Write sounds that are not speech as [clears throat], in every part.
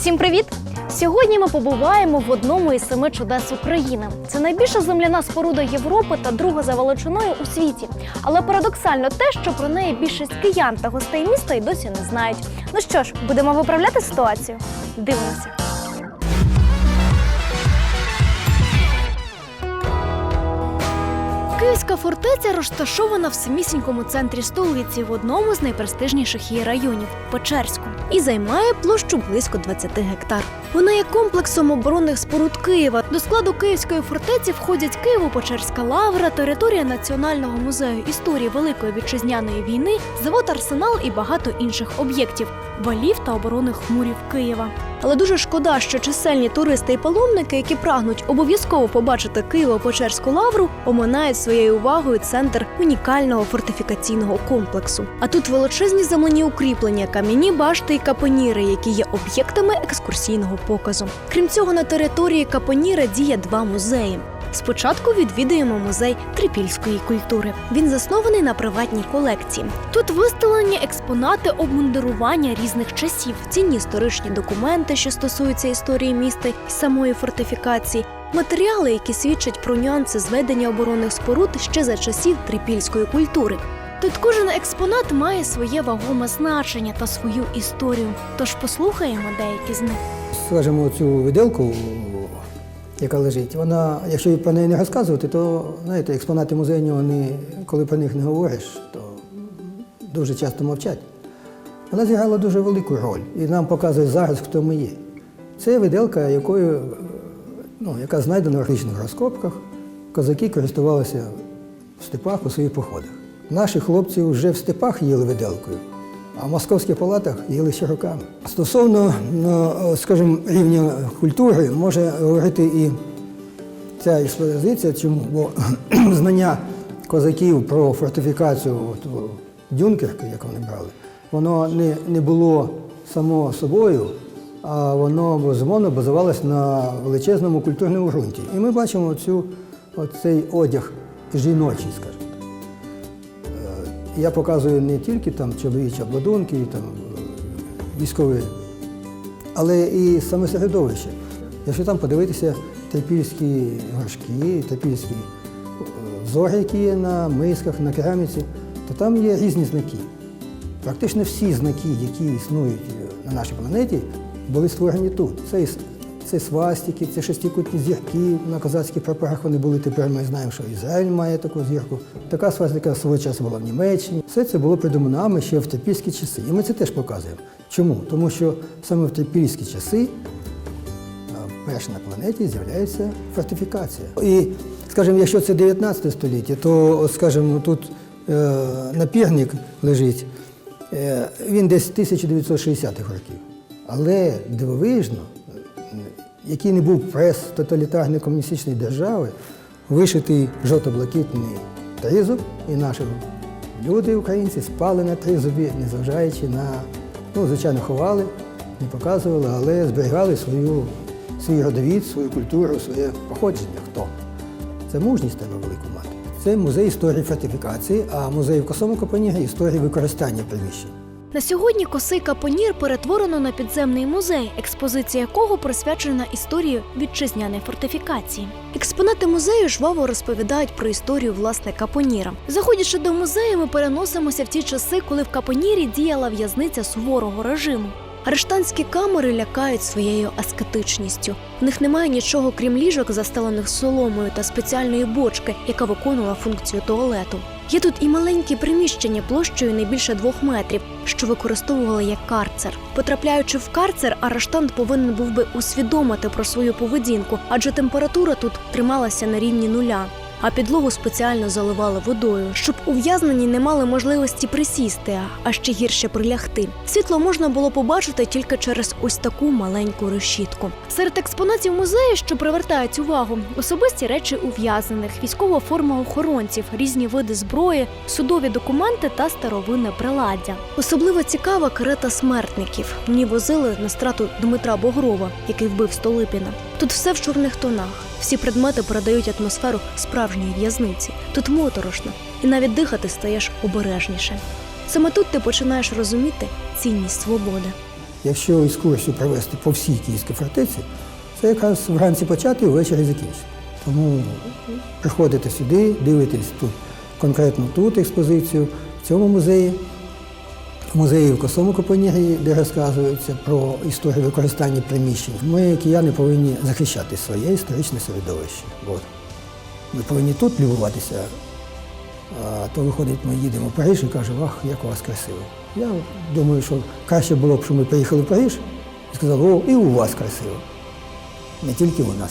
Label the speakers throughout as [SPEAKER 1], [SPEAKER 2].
[SPEAKER 1] Усім привіт! Сьогодні ми побуваємо в одному із семи чудес України. Це найбільша земляна споруда Європи та друга за величиною у світі. Але парадоксально те, що про неї більшість киян та гостей міста й досі не знають. Ну що ж, будемо виправляти ситуацію? Дивимося. Київська фортеця розташована в самісінькому центрі столиці в одному з найпрестижніших її районів Печерську, і займає площу близько 20 гектар. Вона є комплексом оборонних споруд Києва. До складу Київської фортеці входять Києво-Печерська лавра, територія Національного музею історії Великої вітчизняної війни, завод Арсенал і багато інших об'єктів, валів та оборонних хмурів Києва. Але дуже шкода, що чисельні туристи і паломники, які прагнуть обов'язково побачити Києво-Печерську лавру, оминають своєю увагою центр унікального фортифікаційного комплексу. А тут величезні земляні укріплення, кам'яні башти і капоніри, які є об'єктами екскурсійного показу. Крім цього, на території капоніра діє два музеї. Спочатку відвідуємо музей трипільської культури. Він заснований на приватній колекції. Тут виставлені експонати обмундирування різних часів, цінні історичні документи, що стосуються історії міста і самої фортифікації, матеріали, які свідчать про нюанси зведення оборонних споруд ще за часів трипільської культури. Тут кожен експонат має своє вагоме значення та свою історію. Тож послухаємо деякі з них.
[SPEAKER 2] Скажімо, цю виделку, яка лежить, вона, якщо про неї не розказувати, то знаєте, експонати музейні, вони, коли про них не говориш, то дуже часто мовчать. Вона зіграла дуже велику роль і нам показує зараз, хто ми є. Це виделка, якою, ну, яка знайдена в археологічних розкопках. Козаки користувалися в степах у своїх походах. Наші хлопці вже в степах їли виделкою, а в московських палатах їли ще руками. Стосовно, ну, скажімо, рівня культури може говорити і ця експозиція, чому? Бо [clears throat] знання козаків про фортифікацію от, Дюнкерки, як вони брали, воно не, не було само собою, а воно безумовно базувалось на величезному культурному ґрунті. І ми бачимо цей одяг жіночий, скажімо. Е, Я показую не тільки там чоловічі обладунки, там е, військові, але і саме середовище. Якщо там подивитися трипільські горшки, трипільські е, взори, які є на мисках, на кераміці, то там є різні знаки. Практично всі знаки, які існують на нашій планеті, були створені тут. Це, це свастики, це шестикутні зірки на козацьких прапорах. Вони були тепер. Ми знаємо, що Ізраїль має таку зірку. Така свастика свого часу була в Німеччині. Все це було придумано нами ще в трипільські часи. І ми це теж показуємо. Чому? Тому що саме в трипільські часи а вперше на планеті з'являється фортифікація. І, скажімо, якщо це 19 століття, то, скажімо, тут е, напірник лежить, е, він десь 1960-х років. Але дивовижно, який не був прес тоталітарної комуністичної держави, вишитий жовто-блакитний тризуб, і наші люди, українці, спали на тризубі, незважаючи на, ну, звичайно, ховали, не показували, але зберігали свою, свій родовід, свою культуру, своє походження. Хто? Це мужність треба велику мати. Це музей історії фортифікації, а музей в Косому Капонігі історії використання приміщень.
[SPEAKER 1] На сьогодні косий капонір перетворено на підземний музей, експозиція якого присвячена історії вітчизняної фортифікації. Експонати музею жваво розповідають про історію власне капоніра. Заходячи до музею, ми переносимося в ті часи, коли в капонірі діяла в'язниця суворого режиму. Арештантські камери лякають своєю аскетичністю. В них немає нічого крім ліжок, застелених соломою та спеціальної бочки, яка виконувала функцію туалету. Є тут і маленькі приміщення площею не більше двох метрів, що використовували як карцер. Потрапляючи в карцер, арештант повинен був би усвідомити про свою поведінку, адже температура тут трималася на рівні нуля. А підлогу спеціально заливали водою, щоб ув'язнені не мали можливості присісти, а ще гірше прилягти. Світло можна було побачити тільки через ось таку маленьку решітку. Серед експонатів музею, що привертають увагу, особисті речі ув'язнених, військова форма охоронців, різні види зброї, судові документи та старовинне приладдя. Особливо цікава карета смертників. Ній возили на страту Дмитра Богрова, який вбив Столипіна. Тут все в чорних тонах. Всі предмети передають атмосферу справжньої в'язниці. Тут моторошно, і навіть дихати стаєш обережніше. Саме тут ти починаєш розуміти цінність свободи.
[SPEAKER 2] якщо екскурсію провести по всій Київській фортеці, це якраз вранці почати і ввечері закінчити. Тому приходите сюди, дивитесь тут конкретно тут експозицію, в цьому музеї, музеї в Косому Копонірі, де розказується про історію використання приміщень. Ми, кияни, повинні захищати своє історичне середовище. От. Ми повинні тут любуватися, а то виходить, ми їдемо в Париж і кажемо, ах, як у вас красиво. Я думаю, що краще було б, що ми приїхали в Париж і сказали, о, і у вас красиво. Не тільки у нас.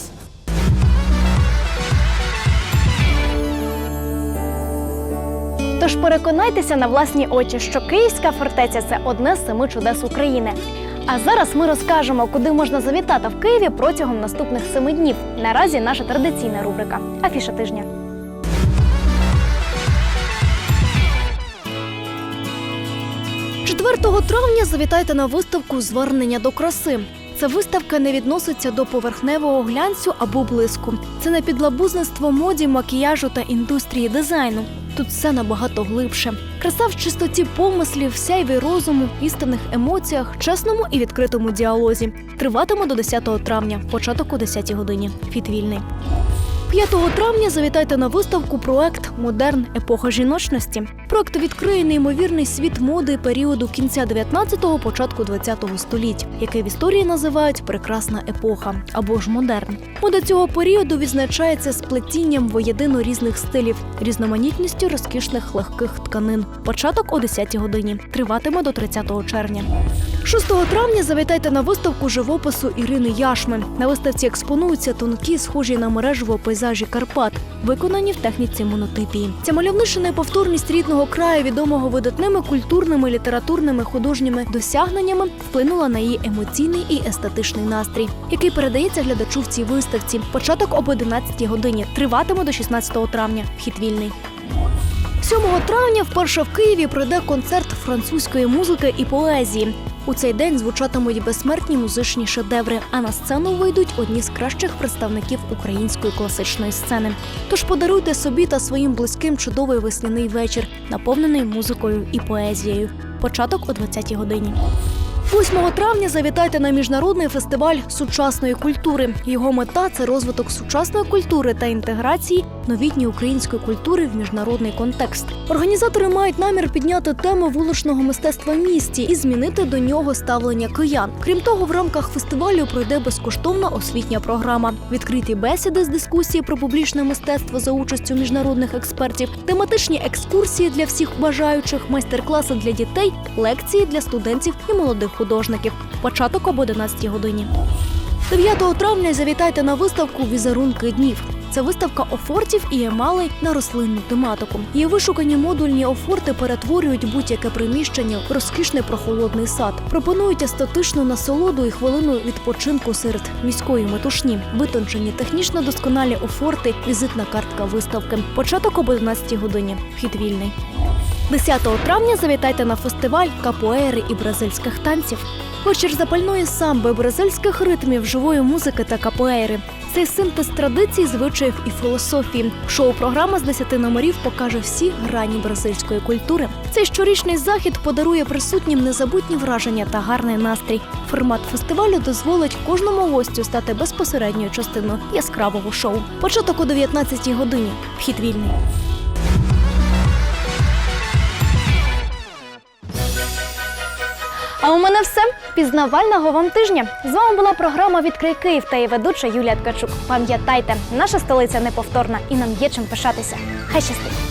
[SPEAKER 1] Тож переконайтеся на власні очі, що Київська фортеця це одне з семи чудес України. А зараз ми розкажемо, куди можна завітати в Києві протягом наступних семи днів. Наразі наша традиційна рубрика Афіша тижня. Четвертого травня завітайте на виставку Звернення до краси. Ця виставка не відноситься до поверхневого глянцю або блиску. Це не підлабузництво моді, макіяжу та індустрії дизайну. Тут все набагато глибше. Краса в чистоті помислів, сяйві розуму, істинних емоціях, чесному і відкритому діалозі. Триватиме до 10 травня, початок о 10 годині. Фіт вільний. 5 травня завітайте на виставку проект Модерн епоха жіночності. Проект відкриє неймовірний світ моди періоду кінця 19-го, початку 20-го століть, який в історії називають прекрасна епоха або ж модерн. Мода цього періоду відзначається сплетінням воєдино різних стилів, різноманітністю розкішних легких тканин. Початок о 10 годині триватиме до 30 червня. 6 травня завітайте на виставку живопису Ірини Яшми. На виставці експонуються тонкі, схожі на мережево пейзажі Карпат, виконані в техніці монотипії. Ця мальовнича неповторність рідного краю, відомого видатними культурними, літературними, художніми досягненнями, вплинула на її емоційний і естетичний настрій, який передається глядачу в цій виставці. Початок об 11 годині триватиме до 16 травня. Вхід вільний. 7 травня вперше в Києві пройде концерт французької музики і поезії. У цей день звучатимуть безсмертні музичні шедеври, а на сцену вийдуть одні з кращих представників української класичної сцени. Тож подаруйте собі та своїм близьким чудовий весняний вечір, наповнений музикою і поезією. Початок о 20-й годині. 8 травня завітайте на міжнародний фестиваль сучасної культури. Його мета це розвиток сучасної культури та інтеграції новітньої української культури в міжнародний контекст. Організатори мають намір підняти тему вуличного мистецтва місті і змінити до нього ставлення киян. Крім того, в рамках фестивалю пройде безкоштовна освітня програма, відкриті бесіди з дискусії про публічне мистецтво за участю міжнародних експертів, тематичні екскурсії для всіх бажаючих, майстер-класи для дітей, лекції для студентів і молодих художників. Початок об 11 годині. 9 травня завітайте на виставку Візерунки днів. Це виставка офортів і емалей на рослинну тематику. Її вишукані модульні офорти перетворюють будь-яке приміщення в розкішний прохолодний сад. Пропонують естетичну насолоду і хвилину відпочинку серед міської метушні. Витончені технічно досконалі офорти, візитна картка виставки. Початок об 11 годині. Вхід вільний. 10 травня завітайте на фестиваль капоери і бразильських танців. Вечір запальної самби, бразильських ритмів, живої музики та капоейри. Цей синтез традицій, звичаїв і філософії. Шоу-програма з 10 номерів покаже всі грані бразильської культури. Цей щорічний захід подарує присутнім незабутні враження та гарний настрій. Формат фестивалю дозволить кожному гостю стати безпосередньою частиною яскравого шоу. Початок о 19 годині. Вхід вільний. А у мене все. Пізнавального вам тижня. З вами була програма Відкрий Київ та її ведуча Юлія Ткачук. Пам'ятайте, наша столиця неповторна і нам є чим пишатися. Хай щастить!